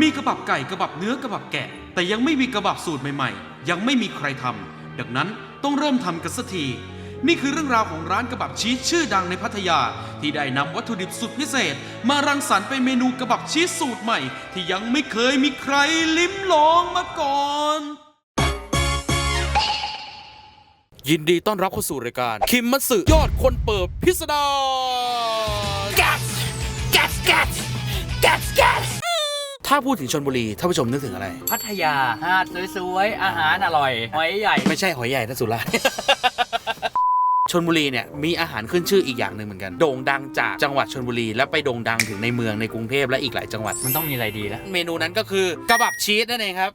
มีกระบับไก่กระบับเนื้อกระบับแกะ แต่ยังไม่มีกระบับสูตรใหม่ๆ ยังไม่มีใครทำดังนั้นต้องเริ่มทำกันสักที นี่คือเรื่องราวของร้านกระบับชีสชื่อดังในพัทยา ที่ได้นำวัตถุดิบสุดพิเศษ มารังสรรค์เป็นเมนูกระบับชีสสูตรใหม่ ที่ยังไม่เคยมีใครลิ้มลองมาก่อนยินดีต้อนรับเข้าสู่รายการ คิมมัตสึยอดคนเปิดพิสดาร ถ้าพูดถึงชนบุรีท่านผู้ชมนึกถึงอะไร พัทยาหาดสวยๆ อาหารอร่อย หอยใหญ่ ไม่ใช่หอยใหญ่นะสุราษฎร์ ชนบุรีเนี่ยมีอาหารขึ้นชื่ออีกอย่างหนึ่งเหมือนกัน โด่งดังจากจังหวัดชนบุรี แล้วไปโด่งดังถึงในเมืองในกรุงเทพและอีกหลายจังหวัด มันต้องมีอะไรดีนะเมนูนั้นก็คือกระบับชีสนั่นเองครับ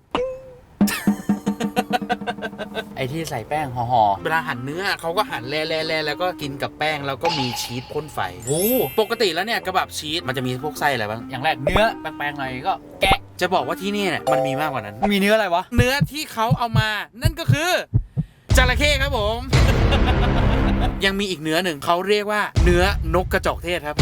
ไอ้ที่ใส่แป้งห่อเวลาหั่นเนื้อเขาก็หั่นแล่ๆๆแล้วก็กินกับแป้งแล้วก็มีชีสพ่นไฟๆโอ้ปกติแล้วเนี่ยกระบับชีสมันจะมีพวกไส้อะไรบ้างอย่างแรกเนื้อแป้งๆหน่อยก็แกะจะบอกว่าที่นี่เนี่ยมันมีมากกว่านั้น มีเนื้ออะไรวะ เนื้อที่เขาเอามา นั่นก็คือจระเข้ครับผม ยังมีอีกเนื้อหนึ่งเขาเรียกว่าเนื้อนกกระจอกเทศครับ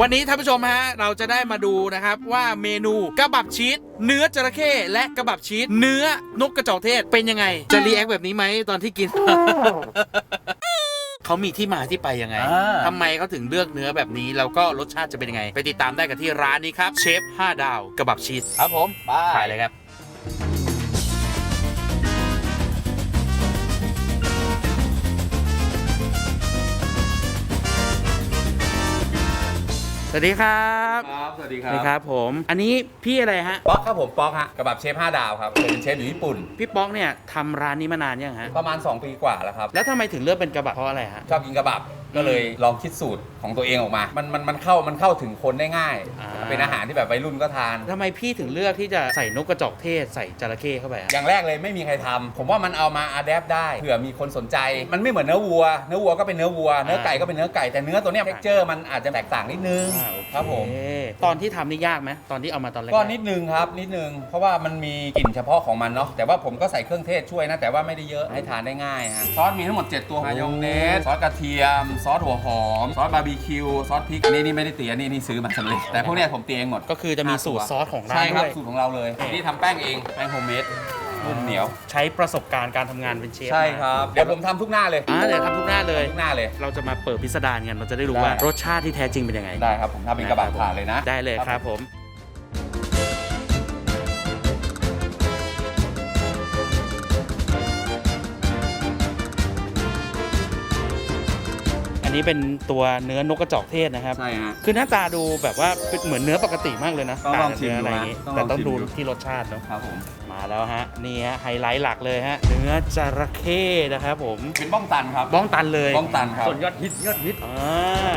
วันนี้ท่านผู้ชมฮะเราจะได้มาดูนะครับว่าเมนูกระบับชีสเนื้อจระเข้และกระบับชีสเนื้อนกกระจอกเทศเป็นยังไง จะรีแอคแบบนี้ไหมตอนที่กิน เขามีที่มาที่ไปยังไงอ่า ทำไมเขาถึงเลือกเนื้อแบบนี้ แล้วก็รสชาติจะเป็นยังไง ไปติดตามได้กับที่ร้านนี้ครับเชฟ5ดาวกระบับชีสครับผมไปขายเลยครับ วัสดีครับครับ สวัสดีสควัรัสดีบครับผม อันนี้พี่อะไรฮะ ป๊อกครับผม ป๊อกฮะกระบับเชฟ 5 ดาวครับเคยเป็นเชฟอยู่ญี่ปุ่น พี่ป๊อกเนี่ยทำร้านนี้มานานยังฮะ ประมาณ 2 ปีกว่าแล้วครับ แล้วทำไมถึงเลือกเป็นกระบะเพราะอะไรฮะ ชอบกินกระบับ ก็เลยลองคิดสูตรของตัวเองออกมา มันมันมันเข้ามันเข้าถึงคนได้ง่าย อ่า เป็นอาหารที่แบบวัยรุ่นก็ทาน ทำไมพี่ถึงเลือกที่จะใส่นกกระจอกเทศใส่จระเข้เข้าไปอะ อย่างแรกเลยไม่มีใครทำผมว่ามันเอามาอัดแอปได้เผื่อมีคนสนใจ มันไม่เหมือนเนื้อวัว เนื้อวัวก็เป็นเนื้อวัว เนื้อไก่ก็เป็นเนื้อไก่แต่เนื้อตัวเนี้ยเท็กเจอร์มันอาจจะแตกต่างนิดนึง อ่าโอเครับผมตอนที่ทำนี่ยากไหมตอนที่เอามาตอนแรกๆก็นิดนึงครับนิดนึง เพราะว่ามันมีกลิ่นเฉพาะของมันเนาะแต่ว่าผมก็ใส่เครื่องเทศช่วยนะ แต่ว่าไม่ได้เยอะให้ทานได้ง่ายฮะซอสมีทั้งหมด 7 ตัวมายองเนส ซอสกระเทียม ซอสหัวหอม ซอสบาร์บีคิว ซอสพริกนี่นี่ไม่ได้เตียนี่นี่ซื้อมาสำเร็จแต่พวกเนี้ยผมเตียเองหมดก็คือจะมีสูตรซอสของร้านใช่ครับด้วย สูตรของเราเลยนี่นี่ทำแป้งเองแป้งโฮมเมด นุ่มเหนียว ใช้ประสบการณ์การทำงานเป็นเชฟใช่มาครับ เดี๋ยวผมทำทุกหน้าเลยอ่าเดี๋ยวทำทุกหน้าเลย ทุกหน้าเลย เราจะมาเปิดพิสดารกันเราจะได้รู้ได้ ว่ารสชาติที่แท้จริงเป็นยังไงได้ครับ ผมทำเป็นกระบะผ่านเลยนะได้เลยครับผม อันนี้เป็นตัวเนื้อนกกระจอกเทศนะครับ ใช่ฮะ คือหน้าตาดูแบบว่าเป็นเหมือนเนื้อปกติมากเลยนะต้องลองต่าจากชิมเนื้ออะไรดูอย่างนะงี้ต้องลองแต่ต้องชิมดูดู ที่รสชาติเนาะครับผม มาแล้วฮะนี่ฮะไฮไลท์หลักเลยฮะเนื้อจระเข้นะครับผมเป็นบ้องตันครับ บ้องตันเลยบ้องตันครับ ส่วนยอดฮิตยอดฮิตอ่า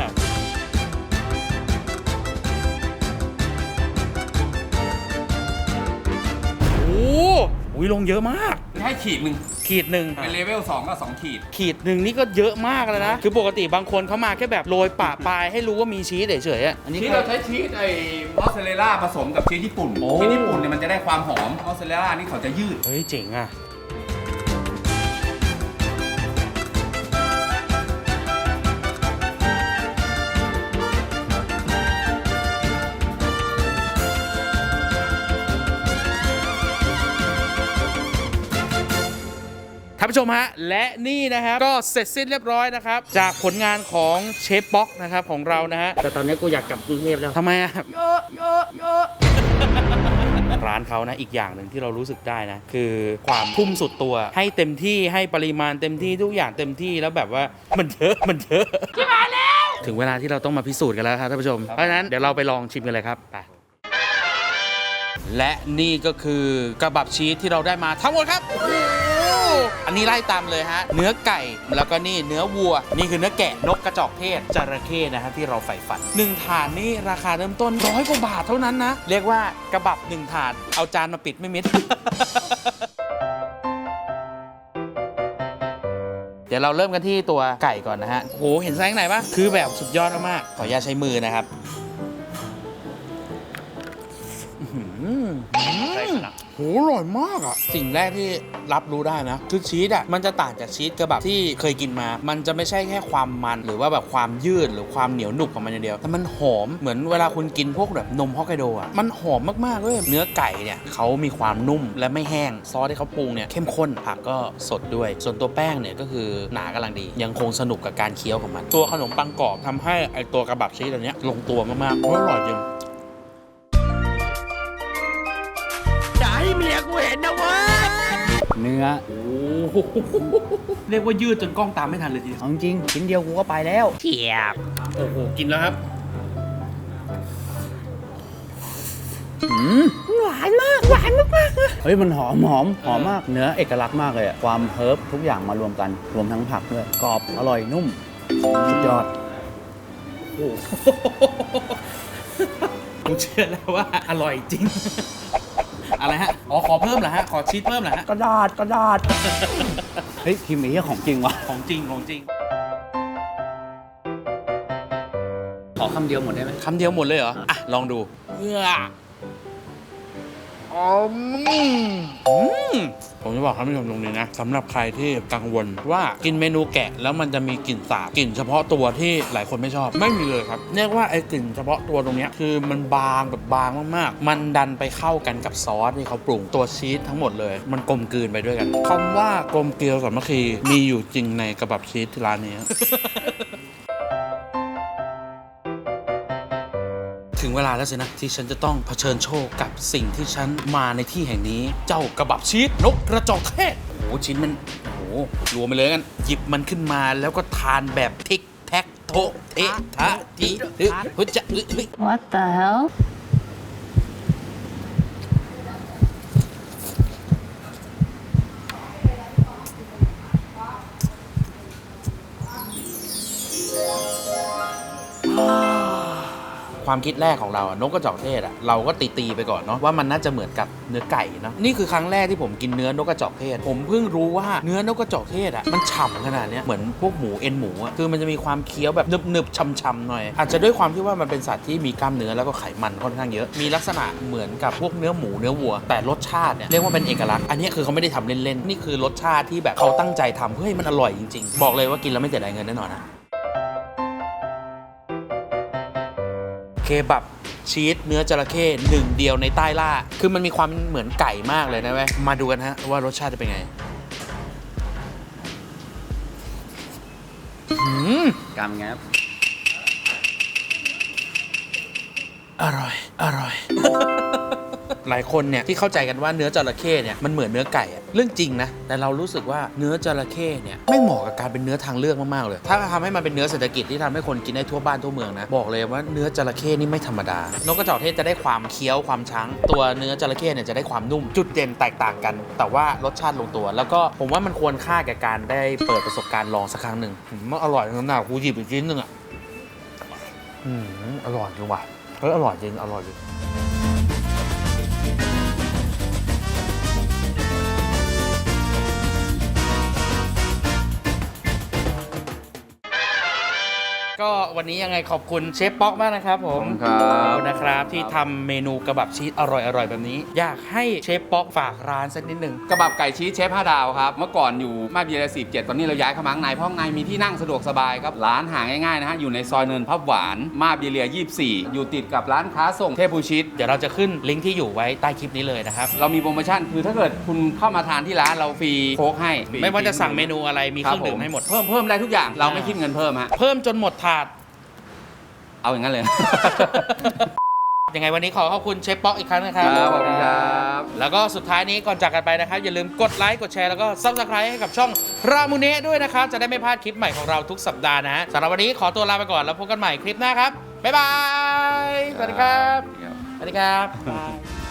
โอ้โหอุ๊ยลงเยอะมาก ให้ขีดหนึ่งขีดหนึ่งเป็นเลเวล2ก็2ขีด ขีดหนึ่งนี่ก็เยอะมากแล้วนะ คือปกติบางคนเขามาแค่แบบโรยปะปลายให้รู้ว่ามีชีสเฉยๆอะอันนี้ที่ก็ เราใช้ชีสไอ้มอสซาเรลล่าผสมกับชีสญี่ปุ่น โอ้ ชีสญี่ปุ่นเนี่ยมันจะได้ความหอม มอสซาเรลล่านี่เขาจะยืด เฮ้ยเจ๋งอะ ผู้ชมฮะและนี่นะครับก็เสร็จสิ้นเรียบร้อยนะครับ จากผลงานของเชฟบ็อกนะครับของเรานะฮะแต่ตอนนี้กูอยากกลับกรุงเทพแล้วทำไมอะเยอะเยอะเยอะ ร้านเขานะอีกอย่างหนึ่งที่เรารู้สึกได้นะ คือความทุ่มสุดตัวให้เต็มที่ให้ปริมาณเต็มที่ทุกอย่างเต็มที่แล้วแบบว่ามันเยอะมันเยอะที่มาแล้วถึงเวลาที่เราต้องมาพิสูจน์กันแล้วครับท่านผู้ชมเพราะฉะนั้นเดี๋ยวเราไปลองชิมกันเลยครับไปและนี่ก็คือกระบับชีสที่เราได้มาทั้งหมดครับโอ้โห อันนี้ไล่ตามเลยฮะ เนื้อไก่แล้วก็นี่เนื้อวัว นี่คือเนื้อแกะนกกระจอกเทศจระเข้นะฮะที่เราใฝ่ฝันหนึ่งถาดนี่ราคาเริ่มต้นร้อยกว่าบาทเท่านั้นนะ เรียกว่ากระบับหนึ่งถาดเอาจานมาปิดไม่มิดเดี๋ยวเราเริ่มกันที่ตัวไก่ก่อนนะฮะ โห เห็นไส้ข้างในปะคือแบบสุดยอดมากๆขออนุญาตใช้มือนะครับ อื้อหือใส่ขนาดโหอร่อยมากอะสิ่งแรกที่รับรู้ได้นะ คือชีสอะมันจะต่างจากชีสกระบับที่เคยกินมา มันจะไม่ใช่แค่ความมัน หรือว่าแบบความยืดหรือความเหนียวหนุบของมันอย่างเดียว แต่มันหอมเหมือนเวลาคุณกินพวกแบบนมฮอกไกโดอะมันหอมมากๆเลยเนื้อไก่เนี่ยเขามีความนุ่มและไม่แห้งซอสที่เขาปรุงเนี่ยเข้มข้นผักก็สดด้วย ส่วนตัวแป้งเนี่ยก็คือหนากำลังดี ยังคงสนุกกับการเคี้ยวของมัน ตัวขนมปังกรอบทำให้ไอตัวกระบับชีสอันเนี้ยลงตัวมากๆโอ้อร่อยจริง เนื้อโอ้โหเรียกว่ายืดจนกล้องตามไม่ทันเลยทีเดียวเอาจริงๆชิ้นเดียวกูก็ไปแล้วเทียบโอ้โหกินแล้วครับหวานมาก หวานมากๆเฮ้ยมันหอมหอมหอมมากเนื้อเอกลักษณ์มากเลยอะความเฮิร์บทุกอย่างมารวมกันรวมทั้งผักด้วยกรอบอร่อยนุ่มสุดยอดผมเชื่อแล้วว่าอร่อยจริง อะไรฮะ อ๋อ ขอเพิ่มเหรอฮะ ขอชีสเพิ่มเหรอฮะ กระดาษกระดาษ เฮ้ยพิมพ์ไอ้เหี้ยของจริงวะของจริง ของจริง ขอคำเดียวหมดได้ไหมคำเดียวหมดเลยเหรอ อะ ลองดูเอื้อ อืมผมจะบอกท่านผู้ชมตรงนี้นะสำหรับใครที่กังวลว่ากินเมนูแกะแล้วมันจะมีกลิ่นสาบกลิ่นเฉพาะตัวที่หลายคนไม่ชอบ ไม่มีเลยครับเรียกว่าไอ้กลิ่นเฉพาะตัวตรงนี้คือมันบางแบบบางมากๆ มันดันไปเข้ากันกับซอสที่เขาปรุงตัวชีสทั้งหมดเลย มันกลมกลืนไปด้วยกันคำว่ากลมเกลียวสามัคคีมีอยู่จริงในกระบับชีสที่ร้านนี้ เวลาแล้วสินะ ที่ฉันจะต้องเผชิญโชคกับสิ่งที่ฉันมาในที่แห่งนี้ เจ้ากระบับชีสนกกระจอกเทศโอ้โหชิ้นมันโอ้โหรวมไปเลยกันหยิบมันขึ้นมาแล้วก็ทานแบบทิกแท็กโทเทะทะทีฮึฮึจะฮึฮึ What the hell? ความคิดแรกของเราอะนกกระจอกเทศอะเราก็ตีตีไปก่อนเนาะว่ามันน่าจะเหมือนกับเนื้อไก่เนาะนี่คือครั้งแรกที่ผมกินเนื้อนกกระจอกเทศ ผมเพิ่งรู้ว่าเนื้อนกกระจอกเทศอะมันฉ่ำขนาดเนี้ยเหมือนพวกหมูเอ็นหมูอะคือมันจะมีความเคี้ยวแบบหนึบๆช่ำๆหน่อย อาจจะด้วยความที่ว่ามันเป็นสัตว์ที่มีกล้ามเนื้อแล้วก็ไขมันค่อนข้างเยอะ มีลักษณะเหมือนกับพวกเนื้อหมูเนื้อวัว แต่รสชาติเนี่ยเรียกว่าเป็นเอกลักษณ์อันนี้คือเขาไม่ได้ทำเล่นๆนี่คือรสชาติที่แบบเขาตั้งใจทำเพื่อให้มันอร่อยจริงๆ บอกเลยว่ากินแล้วไม่เสียดายเงินแน่นอนนะ เคบับชีสเนื้อจระเข้หนึ่งเดียวในใต้ล่า คือมันมีความเหมือนไก่มากเลยนะเว้ยมาดูกันฮะว่ารสชาติจะเป็นไงอืมกำงับอร่อย อร่อย หลายคนเนี่ยที่เข้าใจกันว่าเนื้อจระเข้เนี่ยมันเหมือนเนื้อไก่อะเรื่องจริงนะแต่เรารู้สึกว่าเนื้อจระเข้เนี่ยไม่เหมาะกับการเป็นเนื้อทางเลือกมากๆเลย ถ้าทำให้มันเป็นเนื้อเศรษฐกิจที่ทำให้คนกินได้ทั่วบ้านทั่วเมืองนะบอกเลยว่าเนื้อจระเข้นี่ไม่ธรรมดานกกระจอกเทศจะได้ความเคี้ยวความช้างตัวเนื้อจระเข้เนี่ยจะได้ความนุ่มจุดเด่นแตกต่างกัน แต่ว่ารสชาติลงตัว แล้วก็ผมว่ามันควรค่าแก่การได้เปิดประสบการณ์ลองสักครั้งหนึ่งอืมมันอร่อยขนาดกูหยิบอีกชิ้นหนึ่งอะอืมอร่อยจริงว่ะเฮ้ยอร่อยจริงอร่อยจริง วันนี้ยังไงขอบคุณเชฟป๊อกมากนะครับผมขอบคุณครับขอบคุณนะครับที่ทำเมนูกระบับชีสอร่อยๆแบบนี้ อยากให้เชฟป๊อกฝากร้านสักนิดหนึ่ง กระบับไก่ชีสเชฟห้าดาวครับ เมื่อก่อนอยู่มาบเบียร์สิบเจ็ดตอนนี้เราย้ายเข้ามาข้างในเพราะข้างในมีที่นั่งสะดวกสบายครับร้านหาง่ายๆนะฮะอยู่ในซอยเนินพับหวานมาบเบียร์ยี่สี่อยู่ติดกับร้านค้าส่งเทพบูชิต เดี๋ยวเราจะขึ้นลิงก์ที่อยู่ไว้ใต้คลิปนี้เลยนะครับ เรามีโปรโมชั่นคือถ้าเกิดคุณเข้ามาทานที่ร้านเราฟรีโค้กให้ฟรีไม่ว่าจะสั่งเมนูอะไรมีเครื่องดื่มให้หมด เพิ่มเพิ่มได้ทุกอย่างเราไม่คิดเงินเพิ่มฮะ เพิ่มจนหมดถาด เอาอย่างนั้นเลย ยังไงวันนี้ขอขอบคุณเชฟป๊อกอีกครั้งนะครับครับขอบคุณครับ แล้วก็สุดท้ายนี้ก่อนจากกันไปนะครับ อย่าลืมกดไลค์กดแชร์แล้วก็ซับสไครต์ให้กับช่องรามูเนะด้วยนะครับ จะได้ไม่พลาดคลิปใหม่ของเราทุกสัปดาห์นะฮะสำหรับวันนี้ขอตัวลาไปก่อนแล้วพบกันใหม่คลิปหน้าครับบ๊ายบายสวัสดีครับสวัสดีครับบ๊ายบาย